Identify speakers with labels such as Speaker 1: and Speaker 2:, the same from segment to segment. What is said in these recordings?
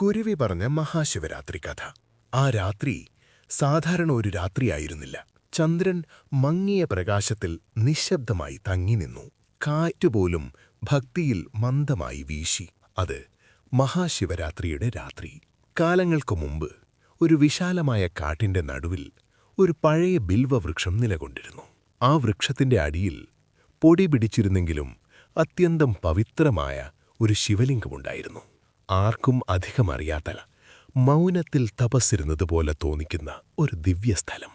Speaker 1: കുരുവി പറഞ്ഞ മഹാശിവരാത്രി കഥ. ആ രാത്രി സാധാരണ ഒരു രാത്രിയായിരുന്നില്ല ചന്ദ്രൻ മങ്ങിയ പ്രകാശത്തിൽ നിശബ്ദമായി തങ്ങി നിന്നു. കാറ്റുപോലും ഭക്തിയിൽ മന്ദമായി വീശി. അത് മഹാശിവരാത്രിയുടെ രാത്രി. കാലങ്ങൾക്കു മുമ്പ് ഒരു വിശാലമായ കാട്ടിന്റെ നടുവിൽ ഒരു പഴയ ബിൽവവൃക്ഷം നിലകൊണ്ടിരുന്നു. ആ വൃക്ഷത്തിന്റെ അടിയിൽ പൊടി പിടിച്ചിരുന്നെങ്കിലും അത്യന്തം പവിത്രമായ ഒരു ശിവലിംഗമുണ്ടായിരുന്നു. ആർക്കും അധികം അറിയാത്ത മൗനത്തിൽ തപസ്സിരുന്നതുപോലെ തോന്നിക്കുന്ന ഒരു ദിവ്യസ്ഥലം.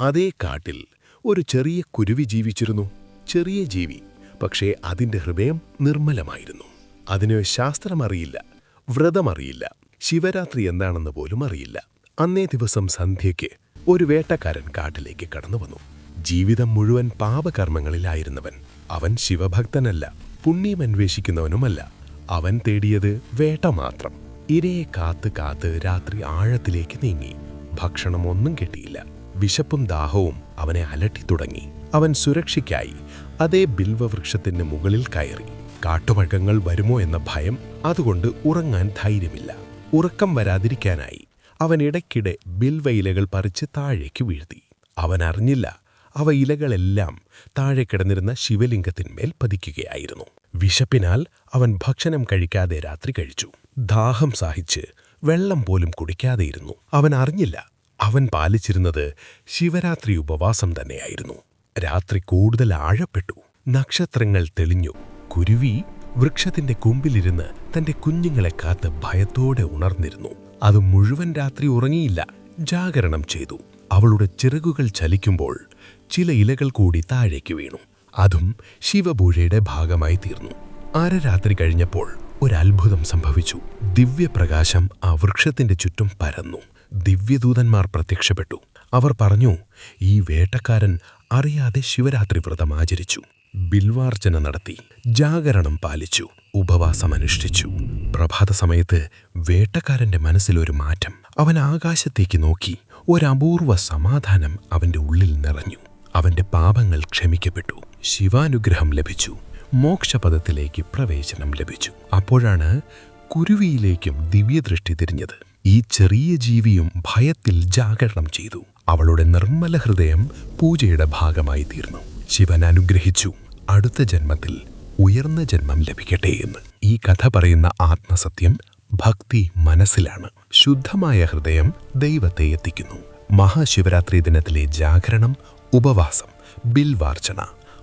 Speaker 1: അതേ കാട്ടിൽ ഒരു ചെറിയ കുരുവി ജീവിച്ചിരുന്നു. ചെറിയ ജീവി പക്ഷേ അതിന്റെ ഹൃദയം നിർമ്മലമായിരുന്നു. അതിന് ശാസ്ത്രമറിയില്ല വ്രതമറിയില്ല ശിവരാത്രി എന്താണെന്ന് പോലും അറിയില്ല. അന്നേ ദിവസം സന്ധ്യയ്ക്ക് ഒരു വേട്ടക്കാരൻ കാട്ടിലേക്ക് കടന്നു വന്നു. ജീവിതം മുഴുവൻ പാപകർമ്മങ്ങളിലായിരുന്നവൻ. അവൻ ശിവഭക്തനല്ല പുണ്യമന്വേഷിക്കുന്നവനുമല്ല അവൻ തേടിയത് വേട്ട മാത്രം. ഇരയെ കാത്ത് കാത്ത് രാത്രി ആഴത്തിലേക്ക് നീങ്ങി. ഭക്ഷണമൊന്നും കിട്ടിയില്ല. വിശപ്പും ദാഹവും അവനെ അലട്ടി തുടങ്ങി. അവൻ സുരക്ഷയ്ക്കായി അതേ ബിൽവവൃക്ഷത്തിന്റെ മുകളിൽ കയറി. കാട്ടുമൃഗങ്ങൾ വരുമോ എന്ന ഭയം അതുകൊണ്ട് ഉറങ്ങാൻ ധൈര്യമില്ല. ഉറക്കം വരാതിരിക്കാനായി അവൻ ഇടയ്ക്കിടെ ബിൽവ ഇലകൾ പറിച്ച് താഴേക്ക് വീഴ്ത്തി. അവൻ അറിഞ്ഞില്ല അവ ഇലകളെല്ലാം താഴെ കിടന്നിരുന്ന ശിവലിംഗത്തിന്മേൽ പതിക്കുകയായിരുന്നു. വിശപ്പിനാൽ അവൻ ഭക്ഷണം കഴിക്കാതെ രാത്രി കഴിച്ചു. ദാഹം സാഹിച്ച് വെള്ളം പോലും കുടിക്കാതെയിരുന്നു. അവൻ അറിഞ്ഞില്ല. അവൻ പാലിച്ചിരുന്നത് ശിവരാത്രി ഉപവാസം തന്നെയായിരുന്നു. രാത്രി കൂടുതൽ ആഴപ്പെട്ടു. നക്ഷത്രങ്ങൾ തെളിഞ്ഞു. കുരുവി വൃക്ഷത്തിന്റെ കുമ്പിലിരുന്ന് തന്റെ കുഞ്ഞുങ്ങളെ കാത്ത് ഭയത്തോടെ ഉണർന്നിരുന്നു. അത് മുഴുവൻ രാത്രി ഉറങ്ങിയില്ല. ജാഗരണം ചെയ്തു. അവളുടെ ചിറകുകൾ ചലിക്കുമ്പോൾ ചില ഇലകൾ കൂടി താഴേക്ക് വീണു. അതും ശിവപൂജയുടെ ഭാഗമായി തീർന്നു. അരരാത്രി കഴിഞ്ഞപ്പോൾ ഒരു അത്ഭുതം സംഭവിച്ചു. ദിവ്യപ്രകാശം ആ വൃക്ഷത്തിന്റെ ചുറ്റും പരന്നു. ദിവ്യദൂതന്മാർ പ്രത്യക്ഷപ്പെട്ടു. അവർ പറഞ്ഞു ഈ വേട്ടക്കാരൻ അറിയാതെ ശിവരാത്രി വ്രതം ആചരിച്ചു. ബിൽവാർച്ചന നടത്തി. ജാഗരണം പാലിച്ചു. ഉപവാസം അനുഷ്ഠിച്ചു. പ്രഭാത സമയത്ത് വേട്ടക്കാരന്റെ മനസ്സിലൊരു മാറ്റം. അവൻ ആകാശത്തേക്ക് നോക്കി. ഒരപൂർവ സമാധാനം അവന്റെ ഉള്ളിൽ നിറഞ്ഞു. അവന്റെ പാപങ്ങൾ ക്ഷമിക്കപ്പെട്ടു. ശിവാനുഗ്രഹം ലഭിച്ചു. മോക്ഷപഥത്തിലേക്ക് പ്രവേശനം ലഭിച്ചു. അപ്പോഴാണ് കുരുവിയിലേക്കും ദിവ്യദൃഷ്ടി തിരിഞ്ഞത്. ഈ ചെറിയ ജീവിയും ഭയത്തിൽ ജാഗരണം ചെയ്തു. അവളുടെ നിർമ്മല ഹൃദയം പൂജയുടെ ഭാഗമായി തീർന്നു. ശിവൻ അനുഗ്രഹിച്ചു. അടുത്ത ജന്മത്തിൽ ഉയർന്ന ജന്മം ലഭിക്കട്ടെ എന്ന്. ഈ കഥ പറയുന്ന ആത്മസത്യം ഭക്തി മനസ്സിലാണ്. ശുദ്ധമായ ഹൃദയം ദൈവത്തെ എത്തിക്കുന്നു. മഹാശിവരാത്രി ദിനത്തിലെ ജാഗരണം ഉപവാസം ബിൽവാർച്ചന.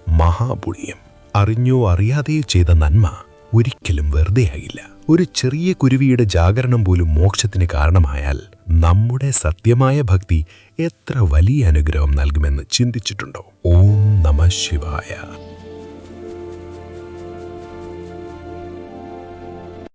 Speaker 1: മഹാപുണ്യം അറിഞ്ഞോ അറിയാതെയോ ചെയ്ത നന്മ ഒരിക്കലും വെറുതെയാകില്ല ഒരു ചെറിയ കുരുവിയുടെ ജാഗരണം പോലും മോക്ഷത്തിന് കാരണമായാൽ നമ്മുടെ സത്യമായ ഭക്തി എത്ര വലിയ അനുഗ്രഹം നൽകുമെന്ന് ചിന്തിച്ചിട്ടുണ്ടോ? ഓം നമ ശിവായ.